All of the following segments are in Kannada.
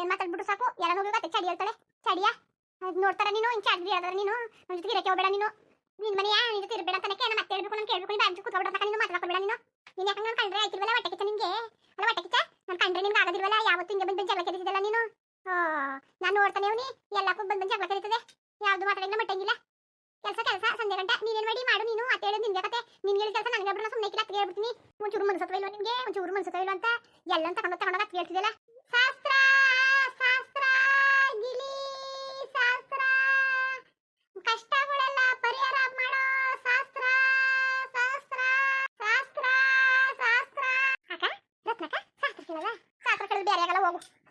ಏನ್ ಮಾತಾಡ್ಬಿಟ್ಟು ಸಾಕು? ಎಲ್ಲ ಹೋಗಿ ಚಡಿ ಹೇಳ್ತಾಳೆ. ಚಡಿಯಾ? ಅದ್ ನೋಡ್ತಾರ ನೀನು? ಹಿಂಗ್ ಚಡಿ ಹೇಳ್ತಾರ ನೀನು? ನನ್ನ ಜೊತೆ ಇರಕ್ಕೆ ಹೋಗ್ಬೇಡ ನೀನು? ನಿನ್ ಮನೆಯ? ನಿನ್ ಜೊತೆ ಇರ್ಬೇಡ ಅಂತ ನಾನು ಮತ್ತೆ ಹೇಳ್ಬೇಕು ನಾನು ಕೇಳ್ಬೇಕು, ನೀನು ಕೂತ್ಕೊಂಡು ಕೂತ್ಕೊಬಿಡ ನೀನು ಮಾತಾಡ್ಕೊಬೇಡ ನೀನು. ನೀನ್ ಯಾಕಂದ್ರೆ ನಾನು ಕಂಡ್ರೆ ಆಯ್ತಿರ್ವಲ್ಲ ಹೊಟ್ಟೆ ಕಿಚ್ಚ ನಿನ್ಗೆ ಅಲ್ಲ ಹೊಟ್ಟೆ ಕಿಚ್ಚ? ನಾನು ಕಂಡ್ರೆ ನಿನ್ಗೆ ಆಗೋದಿಲ್ವಲ್ಲ? ಯಾವತ್ತು ಹಿಂಗೆ ಬಂದು ಜಗಳ ನೀನು? ನೀನು ನಾನು ನೋಡ್ತಾನೆ ಅವ್ನಿ. ಎಲ್ಲಕ್ಕೂ ಬಂದು ಜಗಳ ಕರೀತದೆ ಯಾವ್ದು ಮಾತಾಡಿಲ್ಲ ಮಟ್ಟಂಗಿಲ್ಲ ಕೆಲಸ ಕೆಲಸ, ಸಂಜೆ ಗಂಟೆ. ನೀನೇನ್ ಮಾಡಿ ಮಾಡು ನೀನು. ಅತ್ತೆ ಹೇಳೋದು ನಿನ್ಗೆ ಕತೆ. ನಿನ್ಗೆ ಹೇಳಿ ಕೆಲಸ ನನಗೆ ಬಿಡೋಣ ಸುಮ್ಮನೆ ಅತ್ತಿಗೆ ಹೇಳ್ಬಿಡ್ತೀನಿ. ಒಂಚೂರು ಮನಸ್ಸತ್ವ ಇಲ್ಲ ನಿನ್ಗೆ? ಒಂಚೂರು ಮನಸ್ಸತ್ವ ಇಲ್ಲ ಅಂತ? ಎಲ್ಲ ತಗೊಂಡು ತಗೊಂಡಾಗ ಅತ್ತಿಗೆ ಶಾಸ್ತ್ರ!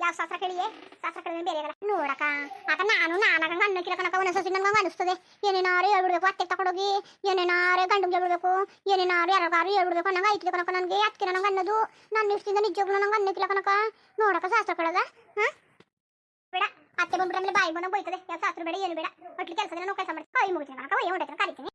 ಯಾವ ಶಾಸ್ತ್ರ ಕೇಳಿಯೇ? ಶಾಸ್ತ್ರ ಕೇಳಿದ್ರೆ ಬೇರೆ ಆಗಲ್ಲ ನೋಡಕ ಆಗ ನಾನು ನಾನಾಗ ಅನ್ನಕ್ಕಿಲ್ಲ ಕನಕ ಒಂದೊಂದ್ಸತಿ ನನಗೆ ಅನಿಸ್ತದೆ ಏನೇನಾರು ಹೇಳ್ಬಿಡ್ಬೇಕು ಅತ್ತೆ ತಗೊಂಡೋಗಿ ಏನೇನಾರು ಗಂಡು ಹೇಳ್ಬಿಡ್ಬೇಕು, ಏನೇನಾರು ಯಾರಿಗಾರು ಹೇಳ್ಬಿಡ್ಬೇಕು ನಂಗೆ ಐತಿಲ್ಲ ಕನಕ ನನಗೆ. ಅತ್ತಿರ ನಂಗೆ ಅನ್ನೋದು ನನ್ನ ಇಷ್ಟದಿಂದ ನಿಜವಾಗ್ಲೂ ನಂಗೆ ಅನ್ನಕ್ಕಿಲ್ಲ ಕನಕ ನೋಡಕ ಶಾಸ್ತ್ರ ಕೇಳದ, ಹಾಂ? ಬೇಡ, ಅತ್ತೆ ಬಂದ್ಬಿಟ್ರೆ ಆಮೇಲೆ ಬಾಯಿ ಬಂದಾಗ ಬೈತದೆ ಯಾವ ಶಾಸ್ತ್ರ ಬೇಡ, ಏನು ಬೇಡ. ಒಟ್ಲಿ ಕೆಲಸ ನಾವು ಕೆಲಸ ಮಾಡಿ ಕೈ ಮುಗಿತೀನಿ ಕನಕ ಒಯ್ಯ ಹೊಂಟೈತೆ ಕರಿತೀನಿ.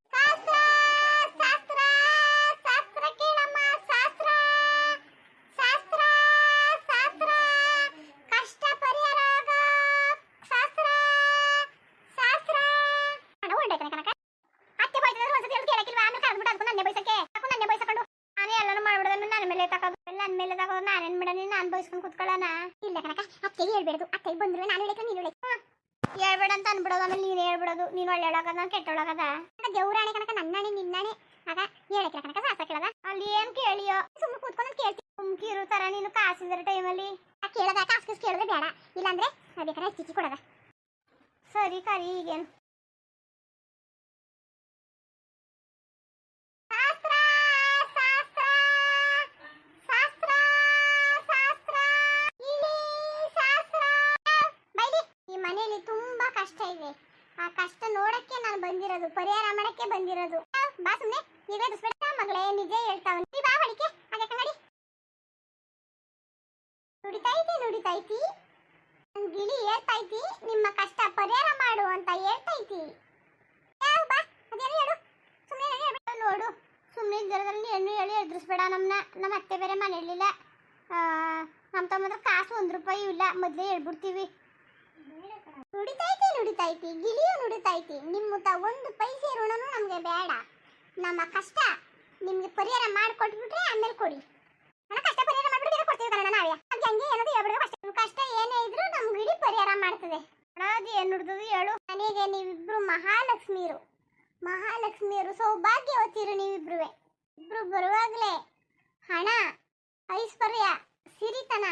ನಾನೇ ನನ್ನ ಮೇಲೆ ತಗೋದು ನನ್ನ ಮೇಲೆ ತಗೋದು, ನಾನೇನ್ ಬಿಡನಿ ನಾನು ಬೈಸ್ಕೊಂಡು ಕುತ್ಕೊಳ್ಳೋಣ? ಇಲ್ಲ ಕನಕ ಅತ್ತೆಗೆ ಹೇಳ್ಬೇಡದು ಅತ್ತೆಗೆ ಬಂದ್ರು, ನಾನು ಹೇಳಕ್ಕೆ ನೀನು ಹೇಳಕ್ಕೆ ಹೇಳ್ಬೇಡ ಅಂತ ಅನ್ಬಿಡೋದು, ಆಮೇಲೆ ನೀನು ಹೇಳ್ಬಿಡೋದು, ನೀನು ಒಳ್ಳೆಯೊಳಗದ ನಾನು ಕೆಟ್ಟೊಳಗದ ದೇವ್ರಾಣೆ ಕನಕ ನನ್ನಾಣೆ, ನಿನ್ನಾಣೆ. ಆಗ ಹೇಳಕ್ಕೆ ಕನಕ ಸಾಸ ಕೇಳದ? ಅಲ್ಲಿ ಏನ್ ಕೇಳಿಯೋ? ಸುಮ್ಮನೆ ಕೂತ್ಕೊಂಡು ಕೇಳ್ತಿ. ಸುಮ್ಕಿರು ತರ ನೀನು ಕಾಸಿದ್ರ ಟೈಮಲ್ಲಿ ಕೇಳದ, ಕಾಸು ಕೇಳಿದ್ರೆ ಬೇಡ. ಇಲ್ಲಾಂದ್ರೆ ಬೇಕಾದ್ರೆ ಚಿಕ್ಕಿ ಕೊಡದ. ಸರಿ ಕರಿ, ಈಗೇನು? ಬಂದಿರೋದು, ಪರಿಹಾರ ಮಾಡಕ್ಕೆ ಬಂದಿರೋದು. ಬಾ ಸುಮ್ನೆ. ಈಗ ದುಸ್ಬೇಡ ಮಗಳೇ, ನಿಜ ಹೇಳ್ತಾವ ನೀ ಬಾ ಹೊಡಿಕೆ ಹಾಗೆ ಕನ್ನಡಿ ನುಡಿತೈತಿ ನುಡಿತಾ ನನ್ ಗಿಳಿ ಹೇಳ್ತೈತಿ ನಿಮ್ಮ ಕಷ್ಟ ಪರಿಹಾರ ಮಾಡು ಅಂತ ಹೇಳ್ತೈತಿ ಐತಿ ಬಾ. ಅದೇನು ಹೇಳು? ಸುಮ್ಮನೆ ನೋಡು. ಸುಮ್ಮನೆ ಜ್ವರದಲ್ಲಿ ಹೆಣ್ಣು ಹೇಳಿ ಎದುರಿಸ್ಬೇಡ ನಮ್ಮನ್ನ ನಮ್ಮ ಅತ್ತೆ ಬೇರೆ ಮನೆಯಲ್ಲಿಲ್ಲ. ನಮ್ಮ ತಮ್ಮ ಹತ್ರ ಕಾಸು ಒಂದು ರೂಪಾಯಿ ಇಲ್ಲ. ಮೊದಲೇ ಹೇಳ್ಬಿಡ್ತೀವಿ. ನುಡಿತೈತಿ ನುಡಿತೈತಿ ಗಿಳಿಯು ನುಡಿತೈತಿ ನಿಮ್ಮ ತ ಒಂದು ಪೈಸೆ ಋಣನೂ ನಮಗೆ ಬೇಡ. ನಮ್ಮ ಕಷ್ಟ ನಿಮಗೆ ಪರಿಹಾರ ಮಾಡಿಕೊಟ್ಬಿಟ್ರೆ ಆಮೇಲೆ ಕೊಡಿ. ಹಣ ಕಷ್ಟ ಪರಿಹಾರ ಮಾಡ್ಬಿಟ್ಟು ಬೇರೆ ಕೊಡ್ತೀವಿ ಕಣ ನಾವೇ. ಅದ್ ಹಂಗೆ ಏನದು ಹೇಳ್ಬಿಡ್ಬೇಕು ಅಷ್ಟೇ. ಕಷ್ಟ ಏನೇ ಇದ್ರೂ ನಮ್ಗೆ ಇಡೀ ಪರಿಹಾರ ಮಾಡ್ತದೆ. ಅದು ಏನು ನುಡ್ದದು ಹೇಳು. ನನಗೆ ನೀವಿಬ್ರು ಮಹಾಲಕ್ಷ್ಮಿಯರು ಮಹಾಲಕ್ಷ್ಮಿಯರು ಸೌಭಾಗ್ಯವತಿರು ನೀವಿಬ್ರುವೆ. ಇಬ್ರು ಬರುವಾಗಲೇ ಹಣ, ಐಶ್ವರ್ಯ, ಸಿರಿತನ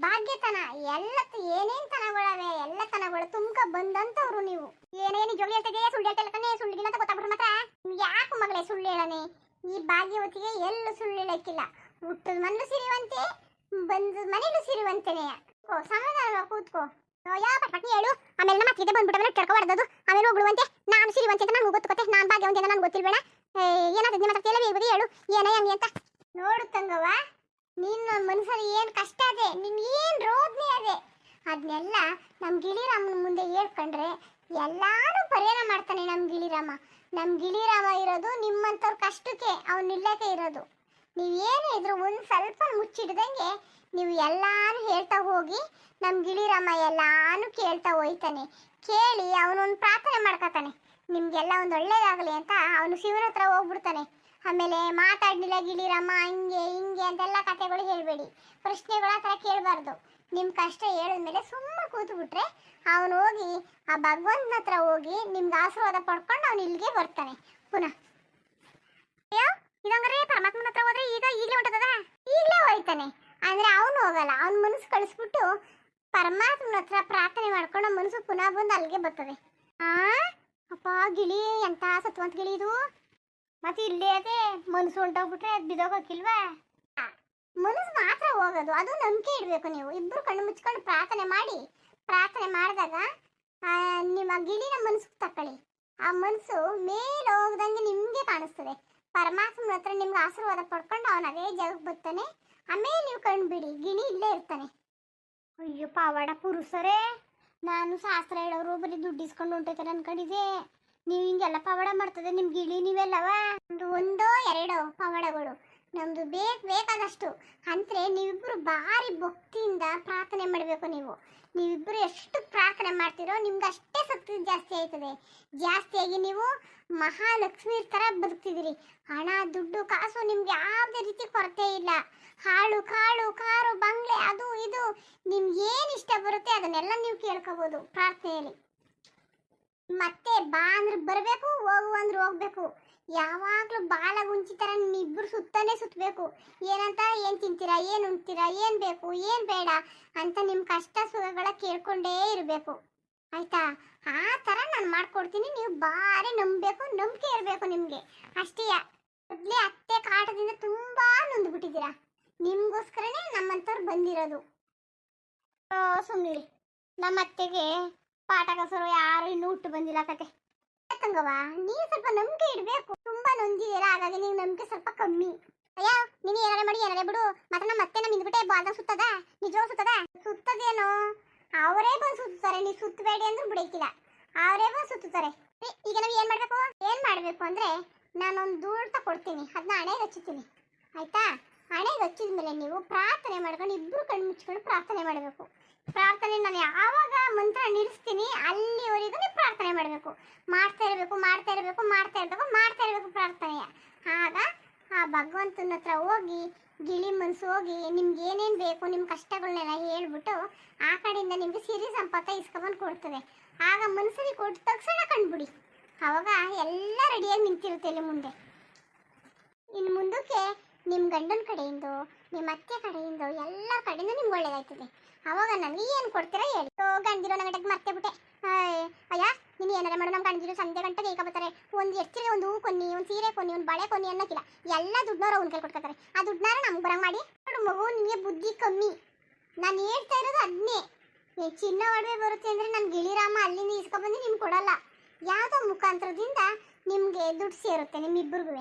ಭಾಗ್ಯತನ ಎಲ್ಲ ಏನೇನ್ ತನಗಳವೆ, ಎಲ್ಲ ತನಗಳು ತುಂಬ್ಕ ಬಂದಂತವ್ರು ನೀವು. ಏನೇನು ಜೋಗಿ ಹೇಳ್ತಿದೆ ಸುಳ್ಳು ಹೇಳ್ತಾ ಸುಳ್ಳು ಅಂತ ಗೊತ್ತಾಗ್ಬಿಟ್ರೆ ಮಾತ್ರ ಯಾಕೆ ಮಗಳೇ ಸುಳ್ಳು ಹೇಳನೆ? ಈ ಭಾಗ್ಯವತಿಗೆ ಎಲ್ಲೂ ಸುಳ್ಳು ಹೇಳಕ್ಕಿಲ್ಲ. ಹುಟ್ಟದ ಮಣ್ಣು ಸಿರಿವಂತೆ ಬಂದ ಮನೇಲು ಸಿರಿವಂತೆನೆಯ ಓ ಸಮಾಧಾನ ಕೂತ್ಕೋ. ಯಾವ ಪಟ್ಪಟ್ನಿ ಹೇಳು. ಆಮೇಲೆ ನಮ್ಮ ಅತ್ತಿಗೆ ಬಂದ್ಬಿಟ್ಟು ಟರ್ಕ ಹೊಡೆದದು. ಆಮೇಲೆ ಹೋಗ್ಬಿಡುವಂತೆ ನಾನು ಸಿರಿವಂತೆ ಅಂತ ನನಗೂ ಗೊತ್ತುಕೊತ್ತೆ ನಾನು ಭಾಗ್ಯವಂತೆ ಅಂತ ನನಗೆ ಗೊತ್ತಿಲ್ಬೇಡ ಏನಾದ್ರು ನಿಮ್ಮ ಹತ್ರ ಹೇಳು. ಏನೇ ಹಂಗೆ ಅಂತ. ನೋಡು ನಿನ್ನ ಮನಸ್ಸಲ್ಲಿ ಏನು ಕಷ್ಟ ಇದೆ ನಿನ್ ಏನು ರೋದನೆ ಅದೇ. ಅದನ್ನೆಲ್ಲ ನಮ್ಮ ಗಿಳಿರಾಮನ ಮುಂದೆ ಹೇಳ್ಕೊಂಡ್ರೆ ಎಲ್ಲಾನು ಪರಿಹಾರ ಮಾಡ್ತಾನೆ ನಮ್ಮ ಗಿಳಿರಾಮ. ನಮ್ಮ ಗಿಳಿರಾಮ ಇರೋದು ನಿಮ್ಮಂಥವ್ರ ಕಷ್ಟಕ್ಕೆ, ಅವ್ನು ನಿಲ್ಲಕ್ಕೆ ಇರೋದು. ನೀವೇನೇ ಇದ್ರು ಒಂದು ಸ್ವಲ್ಪ ಮುಚ್ಚಿಡ್ದಂಗೆ ನೀವು ಎಲ್ಲಾನು ಹೇಳ್ತಾ ಹೋಗಿ ನಮ್ಮ ಗಿಳಿರಾಮ ಎಲ್ಲಾನು ಕೇಳ್ತಾ ಹೋಯ್ತಾನೆ. ಕೇಳಿ ಅವನೊಂದು ಪ್ರಾರ್ಥನೆ ಮಾಡ್ಕೊತಾನೆ. ನಿಮಗೆಲ್ಲ ಒಂದು ಒಳ್ಳೇದಾಗಲಿ ಅಂತ ಅವನು ಶಿವನ ಹತ್ರ ಹೋಗ್ಬಿಡ್ತಾನೆ. ಆಮೇಲೆ ಮಾತಾಡಲಿಲ್ಲ ಗಿಳಿರಮ್ಮ ಹಿಂಗೆ ಹಿಂಗೆ ಅಂತೆಲ್ಲ ಕಥೆಗಳು ಹೇಳಬೇಡಿ. ಪ್ರಶ್ನೆಗಳ ಥರ ಕೇಳಬಾರ್ದು. ನಿಮ್ಮ ಕಷ್ಟ ಹೇಳಿದ್ಮೇಲೆ ಸುಮ್ಮನೆ ಕೂತ್ಬಿಟ್ರೆ ಅವನು ಹೋಗಿ, ಆ ಭಗವಂತನ ಹತ್ರ ಹೋಗಿ ನಿಮ್ಗೆ ಆಶೀರ್ವಾದ ಪಡ್ಕೊಂಡು ಅವನು ಇಲ್ಲಿಗೆ ಬರ್ತಾನೆ. ಪುನಃ. ಅಯ್ಯೋ ಇದಂಗ್ರೆ ಪರಮಾತ್ಮನ ಹತ್ರ ಹೋದ್ರೆ ಈಗ ಈಗಲೇ ಹೊಂಟದ ಈಗಲೇ ಹೋಯ್ತಾನೆ. ಅಂದರೆ ಅವನು ಹೋಗಲ್ಲ, ಅವ್ನ ಮನಸ್ಸು ಕಳಿಸ್ಬಿಟ್ಟು ಪರಮಾತ್ಮನ ಹತ್ರ ಪ್ರಾರ್ಥನೆ ಮಾಡ್ಕೊಂಡು ಮನಸ್ಸು ಪುನಃ ಬಂದು ಅಲ್ಲಿಗೆ ಬರ್ತದೆ. ಆ, ಅಪ್ಪ ಗಿಳಿ ಎಂಥ ಸತ್ವಂತ ಗಿಳಿ ಇದು? ಮತ್ತೆ ಇಲ್ಲೇ ಅದೇ ಮನಸ್ಸು ಹೊಂಟೋಗ್ಬಿಟ್ರೆ ಅದು ಬಿದೋಗಕ್ಕಿಲ್ವಾ ಮನಸ್ಸು ಮಾತ್ರ ಹೋಗೋದು. ಅದು ನಂಬಿಕೆ ಇಡಬೇಕು ನೀವು. ಇಬ್ಬರು ಕಣ್ಣು ಮುಚ್ಕೊಂಡು ಪ್ರಾರ್ಥನೆ ಮಾಡಿ. ಪ್ರಾರ್ಥನೆ ಮಾಡಿದಾಗ ನಿಮ್ಮ ಗಿಳಿನ ಮನಸ್ಸು ತಕೊಳ್ಳಿ ಆ ಮನಸ್ಸು ಮೇಲೆ ಹೋಗ್ದಂಗೆ ನಿಮಗೆ ಕಾಣಿಸ್ತದೆ. ಪರಮಾತ್ಮನ ಹತ್ರ ನಿಮ್ಗೆ ಆಶೀರ್ವಾದ ಪಡ್ಕೊಂಡು ಅವನ ಅದೇ ಜಾಗಕ್ಕೆ ಬರ್ತಾನೆ. ಆಮೇಲೆ ನೀವು ಕಣ್ಣು ಬಿಡಿ. ಗಿಣಿ ಇಲ್ಲೇ ಇರ್ತಾನೆ. ಅಯ್ಯೋ ಪಾವಾಡ ಪುರುಷರೇ. ನಾನು ಶಾಸ್ತ್ರ ಹೇಳೋರು ಬರೀ ದುಡ್ಡು ಇಸ್ಕೊಂಡು ಹೊಂಟೈತಾರೆ ಅನ್ಕೊಂಡಿದ್ದೆ. ನೀವು ಹಿಂಗೆಲ್ಲ ಪವಾಡ ಮಾಡ್ತದೆ, ನಿಮ್ಗೆ ಇಳಿ ನೀವೆಲ್ಲವ? ಒಂದು ಒಂದೋ ಎರಡೋ ಪವಾಡಗಳು. ನಮ್ದು ಬೇಕು, ಬೇಕಾದಷ್ಟು. ಅಂದ್ರೆ ನೀವಿಬ್ರು ಭಾರಿ ಭಕ್ತಿಯಿಂದ ಪ್ರಾರ್ಥನೆ ಮಾಡಬೇಕು ನೀವು. ನೀವಿಬ್ರು ಎಷ್ಟು ಪ್ರಾರ್ಥನೆ ಮಾಡ್ತೀರೋ ನಿಮ್ಗೆ ಅಷ್ಟೇ ಶಕ್ತಿ ಜಾಸ್ತಿ ಆಯ್ತದೆ. ಜಾಸ್ತಿಯಾಗಿ ನೀವು ಮಹಾಲಕ್ಷ್ಮಿ ಥರ ಬದುಕ್ತಿದ್ದೀರಿ. ಹಣ, ದುಡ್ಡು, ಕಾಸು ನಿಮ್ಗೆ ಯಾವುದೇ ರೀತಿ ಕೊರತೆ ಇಲ್ಲ. ಹಾಳು, ಕಾಳು, ಕಾರು, ಬಂಗ್ಲೆ, ಅದು, ಇದು. ನಿಮ್ಗೆ ಏನು ಇಷ್ಟ ಬರುತ್ತೆ ಅದನ್ನೆಲ್ಲ ನೀವು ಕೇಳ್ಕೋಬೋದು ಪ್ರಾರ್ಥನೆಯಲ್ಲಿ. ಮತ್ತೆ ಬಾ ಅಂದ್ರೆ ಬರಬೇಕು, ಹೋಗು ಅಂದ್ರೆ ಹೋಗ್ಬೇಕು. ಯಾವಾಗ್ಲೂ ಬಾಲ ಗುಂಚಿ ತರ ಇಬ್ಬರು ಸುತ್ತಾನೆ ಸುತ್ತಬೇಕು ಏನಂತ, ಏನ್ ತಿಂತೀರಾ, ಏನ್ ಉಣ್ತೀರಾ, ಏನ್ ಬೇಕು, ಏನ್ ಬೇಡ ಅಂತ ನಿಮ್ ಕಷ್ಟ ಸುಖಗಳ ಕೇಳ್ಕೊಂಡೇ ಇರಬೇಕು. ಆಯ್ತಾ? ಆ ತರ ನಾನು ಮಾಡ್ಕೊಡ್ತೀನಿ. ನೀವು ಬಾರಿ ನಂಬಬೇಕು, ನಂಬಿಕೆ ಇರಬೇಕು ನಿಮ್ಗೆ. ಅಷ್ಟೇ, ಮೊದ್ಲೇ ಅತ್ತೆ ಕಾಟದಿಂದ ತುಂಬಾ ನೊಂದ್ಬಿಟ್ಟಿದ್ದೀರಾ. ನಿಮ್ಗೋಸ್ಕರನೇ ನಮ್ಮಂತವ್ರು ಬಂದಿರೋದು. ಸುಮ್ಮನೆ ನಮ್ಮ ಅತ್ತೆಗೆ ಪಾಠ ಕಸರು ಯಾರು ಇನ್ನೂ ಹುಟ್ಟು ಬಂದಿಲ್ಲ ಕತೆ. ನೀವು ಸ್ವಲ್ಪ ನಂಬಿಕೆ ಇಡಬೇಕು. ತುಂಬಾ ನೊಂದಿದ್ದೀರಾ ಹಾಗಾಗಿ ನೀವು ನಂಬಿಕೆ ಸ್ವಲ್ಪ ಕಮ್ಮಿ. ಅಯ್ಯೋ, ನೀನು ಏನಾರ ಮಾಡಿ ಏನಾರ ಬಿಡು. ಮತ್ತೆ ನಮ್ಮ ಮತ್ತೆ ನಮ್ಮ ಹಿಂದ್ಬಿಟ್ಟೆ ಬಾಲ್ದಾಗ ಸುತ್ತದ? ನಿಜವಾಗ ಸುತ್ತದ? ಸುತ್ತದೇನೋ. ಅವರೇ ಬಂದು ಸುತ್ತಾರೆ ನೀ ಸುತ್ತಬೇಡಿ ಅಂದ್ರೂ ಬಿಡಕ್ಕಿಲ್ಲ ಅವರೇ ಬಂದು ಸುತ್ತುತ್ತಾರೆ. ಈಗ ನಾವು ಏನ್ ಮಾಡ್ಬೇಕು? ಏನ್ ಮಾಡ್ಬೇಕು ಅಂದ್ರೆ ನಾನೊಂದು ದೂರ ಕೊಡ್ತೀನಿ. ಅದನ್ನ ಹಣೆಗೆ ಹಚ್ಚುತ್ತೀನಿ. ಆಯ್ತಾ? ಹಣೆಗೆ ಹಚ್ಚಿದ ಮೇಲೆ ನೀವು ಪ್ರಾರ್ಥನೆ ಮಾಡ್ಕೊಂಡು ಇಬ್ರು ಕಣ್ಣು ಮುಚ್ಕೊಂಡು ಪ್ರಾರ್ಥನೆ ಮಾಡಬೇಕು. ಪ್ರಾರ್ಥನೆ ನಾನು ಯಾವಾಗ ಮಂತ್ರ ನಿಲ್ಲಿಸ್ತೀನಿ. ಅಲ್ಲಿವರೆಗೂ ನೀವು ಪ್ರಾರ್ಥನೆ ಮಾಡಬೇಕು. ಮಾಡ್ತಾ ಇರಬೇಕು ಮಾಡ್ತಾ ಇರಬೇಕು ಮಾಡ್ತಾ ಇರಬೇಕು ಮಾಡ್ತಾ ಇರಬೇಕು ಪ್ರಾರ್ಥನೆ. ಆಗ ಆ ಭಗವಂತನ ಹತ್ರ ಹೋಗಿ, ಗಿಳಿ ಮನಸ್ಸು ಹೋಗಿ, ನಿಮ್ಗೆ ಏನೇನು ಬೇಕು ನಿಮ್ಮ ಕಷ್ಟಗಳನ್ನೆಲ್ಲ ಹೇಳ್ಬಿಟ್ಟು ಆ ಕಡೆಯಿಂದ ನಿಮಗೆ ಸಿರಿ ಸಂಪತ್ತ ಇಸ್ಕೊಂಬಂದು ಕೊಡ್ತದೆ. ಆಗ ಮನ್ಸರಿಗೆ ಕೊಟ್ಟ ತಕ್ಷಣ ಕಂಡುಬಿಡಿ. ಅವಾಗ ಎಲ್ಲ ರೆಡಿಯಾಗಿ ನಿಂತಿರುತ್ತೆ ಇಲ್ಲಿ ಮುಂದೆ. ಇನ್ನು ಮುಂದಕ್ಕೆ ನಿಮ್ಮ ಗಂಡನ ಕಡೆಯಿಂದ ನಿಮ್ಮ ಅತ್ತೆ ಕಡೆಯಿಂದ ಎಲ್ಲ ಕಡೆಯಿಂದ ನಿಮ್ಗೆ ಒಳ್ಳೇದಾಯ್ತದೆ. ಅವಾಗ ನನಗೆ ಏನು ಕೊಡ್ತೀರಾ ಹೇಳಿ. ಗಂಡಿರೋ ಗಂಟೆಗೆ ಮರ್ತೆ ಬಿಟ್ಟೆ. ಅಯ್ಯ ನೀನು ಏನಾರ ಮಾಡೋ ನಮ್ಮ ಗಂಡಿರು ಸಂಜೆ ಗಂಟೆಗೆ ಈಗ ಬರ್ತಾರೆ. ಒಂದು ಎಷ್ಟಿಗೆ ಒಂದು ಹೂ ಕೊನ್ನಿ, ಒಂದು ಸೀರೆ ಕೊನ್ನಿ, ಒಂದು ಬಳೆ ಕೊನ್ನಿ ಅನ್ನೋಕ್ಕಿಲ್ಲ. ಎಲ್ಲ ದುಡ್ಡವ್ರು ಅವ್ನ ಕೈ ಕೊಡ್ಕೊತಾರೆ ಆ ದುಡ್ಡನ್ನಾರ ನಮ್ಗೆ ಬರಂಗ ಮಾಡಿ, ನೋಡು ಮಗು ನಿಮಗೆ ಬುದ್ಧಿ ಕಮ್ಮಿ. ನಾನು ಹೇಳ್ತಾ ಇರೋದು ಅದನ್ನೇ ಚಿನ್ನ ಒಡವೆ ಬರುತ್ತೆ ಅಂದರೆ ನನ್ನ ಗಿಳಿರಾಮ ಅಲ್ಲಿಂದ ಇಸ್ಕೊಬಂದು ನಿಮ್ಗೆ ಕೊಡಲ್ಲ. ಯಾವುದೋ ಮುಖಾಂತರದಿಂದ ನಿಮಗೆ ದುಡ್ಡು ಸೇರುತ್ತೆ ನಿಮ್ಮಿಬ್ಬರಿಗೂ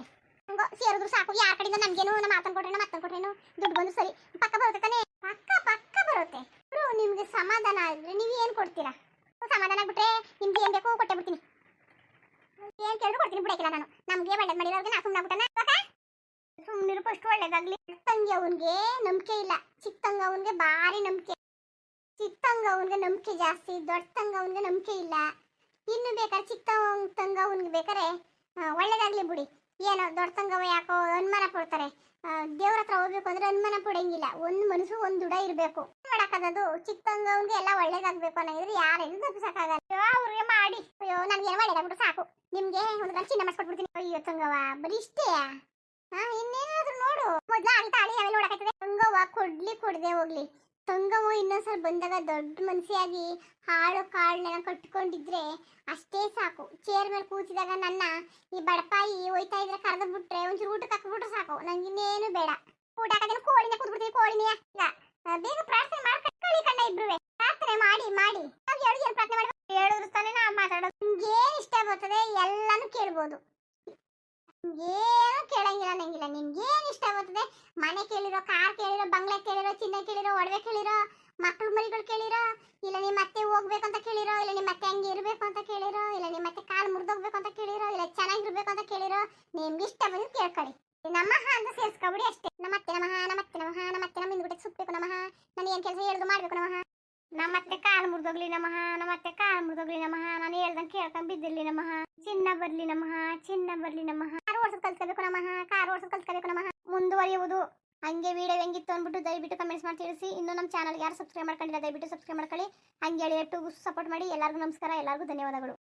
ಸೇರಿದ್ರು ಸಾಕು. ಯಾರ ಕಡೆಯಿಂದ ನಮ್ಗೇನು ನಮ್ಮ ಮಾತನ್ ಕೊಟ್ರೇನೋ ಮತ್ತನ್ ಕೊಟ್ರೇನೋ ದುಡ್ಡು ಬಂದು ಸರಿ. ಪಕ್ಕ ಬರುತ್ತೆ ತಾನೇ ಪಕ್ಕ ಪಕ್ಕ ಬರುತ್ತೆ. ಬ್ರೋ, ನಿಮ್ಗೆ ಸಮಾಧಾನ ಆದ್ರೆ ನೀವು ಏನು ಕೊಡ್ತೀರಾ? ಸಮಾಧಾನ ಆಗ್ಬಿಟ್ರೆ ನಿಮ್ಗೆ ಏನ್ ಬೇಕು ಕೊಟ್ಟೆ ಬಿಡ್ತೀನಿ. ಏನ್ ಕೇಳಿದ್ರು ಕೊಡ್ತೀನಿ ಬಿಡಕ್ಕಿಲ್ಲ ನಾನು. ನಮ್ಗೆ ಒಳ್ಳೇದ್ ಮಾಡಿರೋರ್ಗೆ ನಾ ಸುಮ್ಮನೆ ಆಗ್ಬಿಟ್ಟನ? ಸುಮ್ಮನಿರು ಫಸ್ಟ್ ಒಳ್ಳೇದಾಗ್ಲಿ. ತಂಗಿ ಅವನ್ಗೆ ನಂಬಿಕೆ ಇಲ್ಲ. ಚಿತ್ತಂಗ ತಂಗ ಅವನ್ಗೆ ಭಾರಿ ನಂಬಿಕೆ. ಚಿಕ್ಕಂಗ ಅವನ್ಗೆ ನಂಬಿಕೆ ಜಾಸ್ತಿ. ದೊಡ್ಡ ತಂಗ ಅವನ್ಗೆ ನಂಬಿಕೆ ಇಲ್ಲ. ಇನ್ನು ಬೇಕಾದ್ರೆ ಚಿಕ್ಕ ತಂಗ ಅವನ್ಗೆ ಬೇಕಾರೆ ಒಳ್ಳೇದಾಗ್ಲಿ ಬಿಡಿ. ಏನೋ ದೊಡ್ಡ ತಂಗವ ಯಾಕೋ ಅನುಮಾನ ಪಡ್ತಾರೆ. ದೇವ್ರ ಹತ್ರ ಹೋಗ್ಬೇಕು ಅಂದ್ರೆ ಅನುಮಾನ ಪಡಂಗಿಲ್ಲ. ಒಂದ್ ಮನಸ್ಸು, ಒಂದ್ ದುಡ ಇರ್ಬೇಕು. ಮಾಡಕ್ಕದದು ಚಿಕ್ಕ ತಂಗವ್ನಿಗೆ ಎಲ್ಲ ಒಳ್ಳೇದಾಗ್ಬೇಕು ಅನ್ನೋದ್ರೆ ಯಾರೇನು ತಪ್ಪಿಸಕ್ಕಾಗಲ್ಲ. ಅವ್ರಿಗೆ ಮಾಡಿ. ಅಯ್ಯೋ, ನನ್ಗೆ ಒಳ್ಳೇದಾಗ್ಬಿಟ್ಟು ಸಾಕು. ನಿಮ್ಗೆ ಒಂದು ಗಂಟೆ ಚಿನ್ನ ಅಯ್ಯೋ ತಂಗವ ಬರೀ ಇಷ್ಟೇ? ಹಾ, ಇನ್ನೇನಾದ್ರೂ ನೋಡು. ಮೊದ್ಲ ಅಂತ ಅಳಿ ಆಮೇಲೆ ನೋಡಕತ್ತದೆ ತಂಗವ್ವ, ಕೊಡ್ಲಿ, ಕೊಡದೆ ಹೋಗ್ಲಿ. ತಂಗವ್ವ ಇನ್ನೊಂದ್ಸಲ ಬಂದಾಗ ದೊಡ್ಡ ಮನಸ್ಸಿಯಾಗಿ ಹಾಳು ಕಾಳನ್ನ ಕಟ್ಟಿಕೊಂಡಿದ್ರೆ ಅಷ್ಟೇ ಸಾಕು. ಚೇರ್ ಮೇಲೆ ಕೂತಿದಾಗ ನನ್ನ ಈ ಬಡಪಾಯಿ ಹೋಯ್ತಾ ಇದ್ರೆ ಕರೆದು ಬಿಟ್ರೆ ಒಂಚೂರು ಊಟಕ್ಕೆ ಹಾಕ್ಬಿಟ್ರೆ ಸಾಕು. ನಂಗೆ ಇನ್ನೇನು ಬೇಡ. ಊಟ ಹಾಕೋದೇನು ಕೋಳಿನ ಕೂತ್ಬಿಡ್ತೀವಿ ಕೋಳಿನೇ ಇಲ್ಲ ಬೇಗ ಪ್ರಾರ್ಥನೆ ಮಾಡ್ಕೊಳ್ಳಿ ಕಣ್ಣ ಇಬ್ರುವೆ. ಪ್ರಾರ್ಥನೆ ಮಾಡಿ ಮಾಡಿ. ನಾವ್ ಹೇಳಿ ಪ್ರಾರ್ಥನೆ ಮಾಡಿ? ಹೇಳಿದ್ರು ತಾನೇ ನಾವು ಮಾತಾಡೋದು. ನಿಮ್ಗೆ ಏನು ಇಷ್ಟ ಬರ್ತದೆ ಎಲ್ಲಾನು ಕೇಳ್ಬೋದು. ಏನು ಕೇಳಂಗಿಲ್ಲ ನಂಗಿಲ್ಲ. ನಿಮ್ಗೆ ಏನು ಇಷ್ಟ ಆಗುತ್ತದೆ ಮನೆ ಕೇಳಿರೋ, ಕಾರ್ ಕೇಳಿರೋ, ಬಂಗ್ಲೆ ಕೇಳಿರೋ, ಚಿನ್ನ ಕೇಳಿರೋ, ಒಡವೆ ಕೇಳಿರೋ ಮಕ್ಳು ಮರಿಗಳು ಕೇಳಿರೋ, ಇಲ್ಲ ನಿಮ್ಮ ಅತ್ತೆ ಅಂತ ಕೇಳಿರೋ, ಇಲ್ಲ ನಿಮ್ಮ ಮತ್ತೆ ಹಂಗೆ ಇರಬೇಕು ಅಂತ ಕೇಳಿರೋ, ಇಲ್ಲ ನಿಮ್ಮ ಮತ್ತೆ ಕಾಲು ಮುರಿದೋಗ್ಬೇಕು ಅಂತ ಕೇಳಿರೋ, ಇಲ್ಲ ಚೆನ್ನಾಗಿರ್ಬೇಕು ಅಂತ ಕೇಳಿರೋ, ನಿಮ್ಗೆ ಇಷ್ಟ ಬಂದು ಕೇಳ್ಕೊಳ್ಳಿ. ನಮಃ ಅಂತ ಸೇರಿಸ್ಕೊಬಿಡಿ ಅಷ್ಟೇ. ನಮ್ಮ ಅತ್ತೆ, ನಮಃ ನಮ್ಮ ಅತ್ತೆ, ನಮಃ ನಮ್ಮ ಅತ್ತೆ ನಮ್ಮ ಹಿಂದ್ಬಿಟ್ಟು ಸುತ್ತಬೇಕು ನಮಃ ನಾನು ಏನು ಕೆಲಸ ಹೇಳಿದ್ರು ಮಾಡಬೇಕು ನಮಃ ನಮ್ಮ ಅತ್ತೆ ಕಾಲು ಮುರಿದೋಗ್ಲಿ ನಮಃ, ನಮ್ಮ ಅತ್ತೆ ಕಾಲು ಮುರಿದೋಗ್ಲಿ ನಮಃ. ನಾನು ಹೇಳ್ದಂಗೆ ಕೇಳ್ಕೊಂಡ್ ಬಿದ್ದಿರ್ಲಿ ನಮಃ. ಚಿನ್ನ ಬರ್ಲಿ ನಮಃ, ಚಿನ್ನ ಬರ್ಲಿ ನಮಃ. ಕಾರ್ ಓಡ್ಸೋದ್ ಕಲ್ತ್ಕೋಬೇಕು ನಮಃ, ಕಾರ್ ಓಡ್ಸೋದ್ ಕಲ್ತ್ಕೋಬೇಕು ನಮಃ. ಮುಂದುವರಿಯುವುದು. ಹಂಗೆ ವಿಡಿಯೋ ಹೆಂಗಿತ್ತು ಅಂದ್ಬಿಟ್ಟು ದಯವಿಟ್ಟು ಕಮೆಂಟ್ಸ್ ಮಾಡಿ ತಿಳಿಸಿ. ಇನ್ನು ನಮ್ಮ ಚಾನಲ್ ಯಾರು ಸಬ್ಸ್ಕ್ರೈಬ್ ಮಾಡ್ಕೊಂಡಿಲ್ಲ, ದಯವಿಟ್ಟು ಸಬ್ಸ್ಕ್ರೈಬ್ ಮಾಡ್ಕೊಳ್ಳಿ. ಹಂಗೆ ಹೇಳಿ ಟು ಸಪೋರ್ಟ್ ಮಾಡಿ. ಎಲ್ಲರಿಗೂ ನಮಸ್ಕಾರ, ಎಲ್ಲರಿಗೂ ಧನ್ಯವಾದಗಳು.